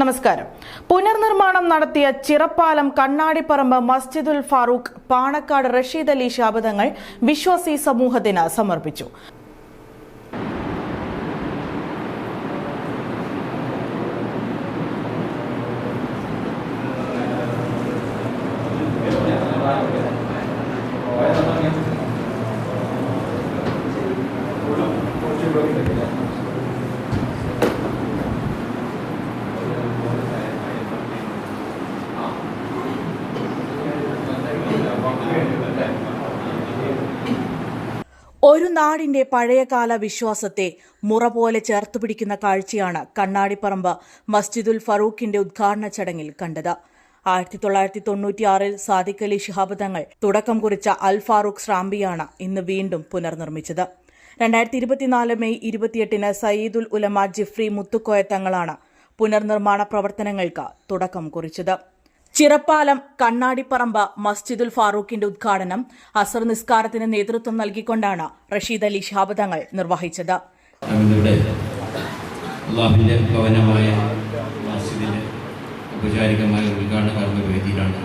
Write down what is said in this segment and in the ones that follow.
നമസ്കാരം. പുനർനിർമ്മാണം നടത്തിയ ചിറപ്പാലം കണ്ണാടിപ്പറമ്പ് മസ്ജിദുൽ ഫാറൂഖ് പാണക്കാട് റഷീദ് അലി ശാബദങ്ങൾ വിശ്വാസി സമൂഹത്തിന് സമർപ്പിച്ചു. ഒരു നാടിന്റെ പഴയകാല വിശ്വാസത്തെ മുറ പോലെ ചേർത്ത് പിടിക്കുന്ന കാഴ്ചയാണ് കണ്ണാടിപ്പറമ്പ് മസ്ജിദുൽ ഫറൂഖിന്റെ ഉദ്ഘാടന ചടങ്ങിൽ കണ്ടത്. ആയിരത്തി തൊള്ളായിരത്തി തൊണ്ണൂറ്റിയാറിൽ സാദിഖ് അലി ശിഹാബ് തങ്ങൾ തുടക്കം കുറിച്ച അൽ ഫാറൂഖ് ശ്രാമ്പിയാണ് ഇന്ന് വീണ്ടും പുനർനിർമ്മിച്ചത്. രണ്ടായിരത്തി ഇരുപത്തിനാല് മെയ് ഇരുപത്തിയെട്ടിന് സയ്യിദുൽ ഉലമ ജിഫ്രി മുത്തുക്കോയ തങ്ങളാണ് പുനർനിർമ്മാണ പ്രവർത്തനങ്ങൾക്ക് തുടക്കം കുറിച്ചത്. ചിറപ്പാലം കണ്ണാടിപ്പറമ്പ് മസ്ജിദുൽ ഫാറൂഖിന്റെ ഉദ്ഘാടനം അസർ നിസ്കാരത്തിന് നേതൃത്വം നൽകിക്കൊണ്ടാണ് റഷീദ് അലി ഷാബ് തങ്ങൾ നിർവഹിച്ചത്. അള്ളാഹുവിന്റെ ഭവനമായ മസ്ജിദിന്റെ ഔപചാരികമായ ഉദ്ഘാടന കർമ്മവേദിയിലാണ്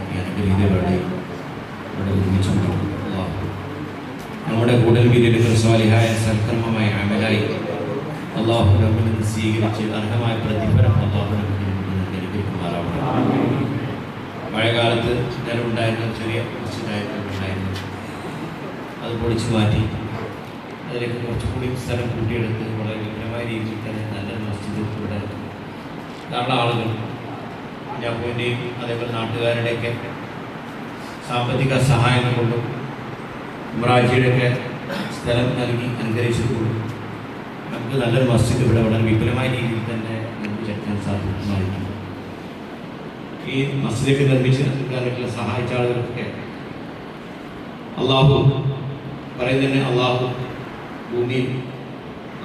നമ്മുടെ കൂടൽ വീതിയുടെ ഹൃസ്വാലിഹായ സൽക്കർമ്മമായ അമലായി അള്ളാഹു സ്വീകരിച്ച് അർഹമായ പ്രതിഫലം മഴക്കാലത്ത് നിലവുണ്ടായിരുന്ന ചെറിയ ഉണ്ടായിരുന്നു അത് പൊളിച്ചു മാറ്റി. അതിലേക്ക് കുറച്ചുകൂടി സ്ഥലം കൂട്ടിയെടുത്ത് വളരെ വിപുലമായ രീതിയിൽ തന്നെ നല്ലൊരു മസ്ജിദ് ഇവിടെ ധാരാളം ആളുകൾ കുഞ്ഞാപ്പൂവിന്റെയും അതേപോലെ നാട്ടുകാരുടെയൊക്കെ സാമ്പത്തിക സഹായങ്ങൾ കൊണ്ടും ഉമ്രാജിയുടെയൊക്കെ സ്ഥലം നൽകി അനുഗ്രഹിച്ചതുകൊണ്ടും നമുക്ക് നല്ലൊരു മസ്ജിദ് ഇവിടെ വളരെ വിപുലമായ രീതിയിൽ തന്നെ ഈ മസ്ജിദൊക്കെ നിർമ്മിച്ച് നൽകാനായിട്ടുള്ള സഹായിച്ച ആളുകൾക്കൊക്കെ അള്ളാഹു പറയുന്നതിന് അള്ളാഹു ഭൂമി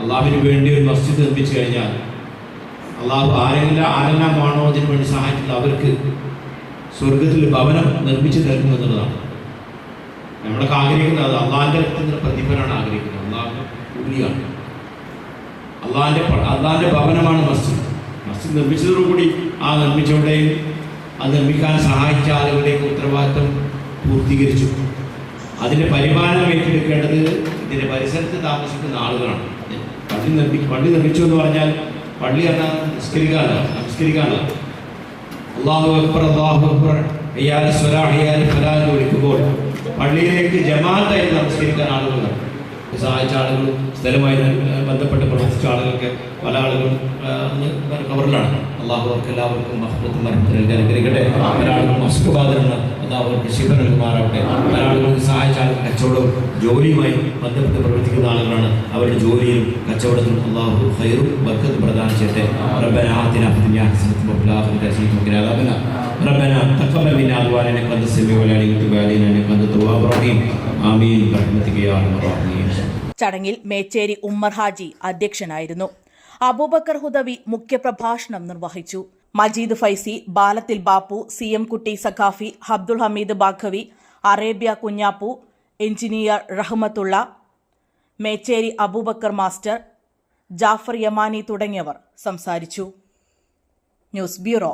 അള്ളാഹുവിന് വേണ്ടി ഒരു മസ്ജിദ് നിർമ്മിച്ചു കഴിഞ്ഞാൽ അള്ളാഹു ആരെല്ലാം വേണോ അതിനു വേണ്ടി സഹായിച്ചത് അവർക്ക് സ്വർഗത്തിൽ ഭവനം നിർമ്മിച്ചു നൽകും എന്നുള്ളതാണ്. നമ്മളൊക്കെ ആഗ്രഹിക്കുന്നത് അത് അള്ളാഹിന്റെ പ്രതിഫലമാണ് ആഗ്രഹിക്കുന്നത്. അള്ളാഹു കൂലിയാണ് അള്ളാഹിന്റെ അള്ളാഹിന്റെ ഭവനമാണ് മസ്ജിദ്. മസ്ജിദ് നിർമ്മിച്ചതോടുകൂടി ആ നിർമ്മിച്ചവരുടെയും അത് നിർമ്മിക്കാൻ സഹായിച്ച ആളുകളുടെയൊക്കെ ഉത്തരവാദിത്വം പൂർത്തീകരിച്ചു. അതിന്റെ പരിപാലനം ഏറ്റെടുക്കേണ്ടത് ഇതിന്റെ പരിസരത്ത് താമസിക്കുന്ന ആളുകളാണ്. പള്ളി നിർമ്മി പള്ളി നിർമ്മിച്ചു എന്ന് പറഞ്ഞാൽ പള്ളി എന്നാൽ നിസ്കരിക്കാനല്ല നമസ്കരിക്കാനല്ല. അള്ളാഹു അക്ബർ അള്ളാഹു അക്ബർ അയ്യാൽ സ്വലാ അയ്യാൽ ഫലാ വിളിക്കുമ്പോൾ പള്ളിയിലേക്ക് ജമാഅത്തായിട്ട് നമസ്കരിക്കാൻ ആളുകളുണ്ട്. സഹായിച്ച ആളുകൾ സ്ഥലമായി ബന്ധപ്പെട്ട് പ്രവർത്തിച്ച ആളുകൾക്ക് പല ആളുകളും കവറിലാണ്. അള്ളാഹു അവർക്ക് എല്ലാവർക്കും മഹബത്തും മറത്തിൽ അനുഗ്രഹിക്കട്ടെ പല ആളുകളും അസുഖബാധനാണ് അള്ളാഹു അവർക്ക് ശിവ നൽകുമാറാവട്ടെ പല ആളുകൾക്ക് സഹായിച്ച ആളുകൾ കച്ചവടവും ജോലിയുമായി ബന്ധപ്പെട്ട് പ്രവർത്തിക്കുന്ന ആളുകളാണ് അവരുടെ ജോലിയിലും കച്ചവടത്തിലും അള്ളാഹു ഹൈറും ബർക്കത്തും പ്രദാനം ചെയ്യട്ടെ റബ്ബന ആതിന ഫി ദുനിയ ഹസനത്തും വഫിൽ ആഖിറതി ഹസനത്തും വഖിന അദാബന ربنا تقبل منا أدواننا إنك أنت السميع العليم وتب علينا إنك أنت التواب الرحيم آمين برحمتك يا أرحم الراحمين ചടങ്ങിൽ മേച്ചേരി ഉമ്മർ ഹാജി അധ്യക്ഷനായിരുന്നു അബൂബക്കർ ഹുദവി മുഖ്യപ്രഭാഷണം നിർവഹിച്ചു. Majeed Faizy ബാലത്തിൽ Bappu C M Kutty Saqafi Abdul Hameed Baqavi Arabia Kunjappu engineer Rahmathulla Mecheri Abubakar master Jafar Yamani തുടങ്ങിയവർ സംസാരിച്ചു. News bureau